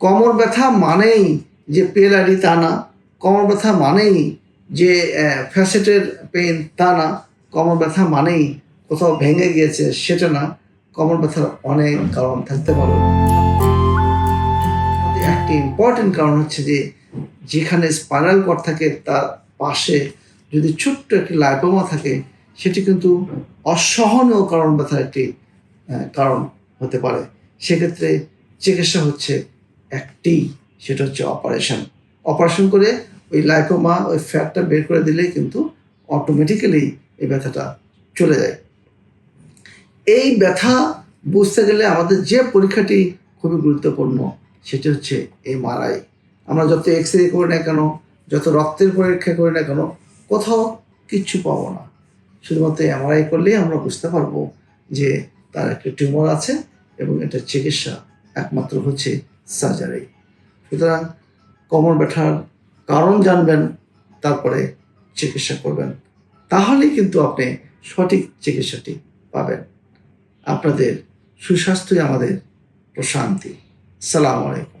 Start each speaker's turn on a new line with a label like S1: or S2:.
S1: কোমর ব্যথা মানেই যে পেলারি তা না, কোমর ব্যথা মানেই যে ফ্যাসেটের পেন তা না, কোমর ব্যথা মানেই কোথাও ভেঙে গিয়েছে সেটা না, কোমর ব্যথার অনেক কারণ থাকতে পারে। একটি ইম্পর্টেন্ট কারণ হচ্ছে যে, যেখানে স্পাইনাল কর থাকে তার পাশে যদি ছোট্ট একটি লাইপোমা থাকে, সেটি কিন্তু অসহনীয় কারণ ব্যথার একটি কারণ হতে পারে। সেক্ষেত্রে চিকিৎসা হচ্ছে একটি সেটা হচ্ছে অপারেশন অপারেশন করে ওই লাইপোমা ওই ফ্যাটটা বের করে দিলেই কিন্তু অটোমেটিক্যালি এই ব্যথাটা চলে যায়। এই ব্যথা বুঝতে গেলে আমাদের যে পরীক্ষাটি খুবই গুরুত্বপূর্ণ, সেটি হচ্ছে এমআরআই আমরা যত এক্স রে করি না কেন, যত রক্তের পরীক্ষা করি না কেন, কোথাও কিচ্ছু পাবো না। শুধুমাত্র এমআরআই করলেই আমরা বুঝতে পারব যে তার একটা টিউমার আছে এবং এটার চিকিৎসা একমাত্র হচ্ছে সার্জারি। সুতরাং কোমর ব্যথার কারণ জানবেন, তারপরে চিকিৎসা করবেন। তাহলেই কিন্তু আপনি সঠিক চিকিৎসাটি পাবেন। আপনাদের সুস্বাস্থ্যই আমাদের প্রশান্তি। সালাম আলাইকুম।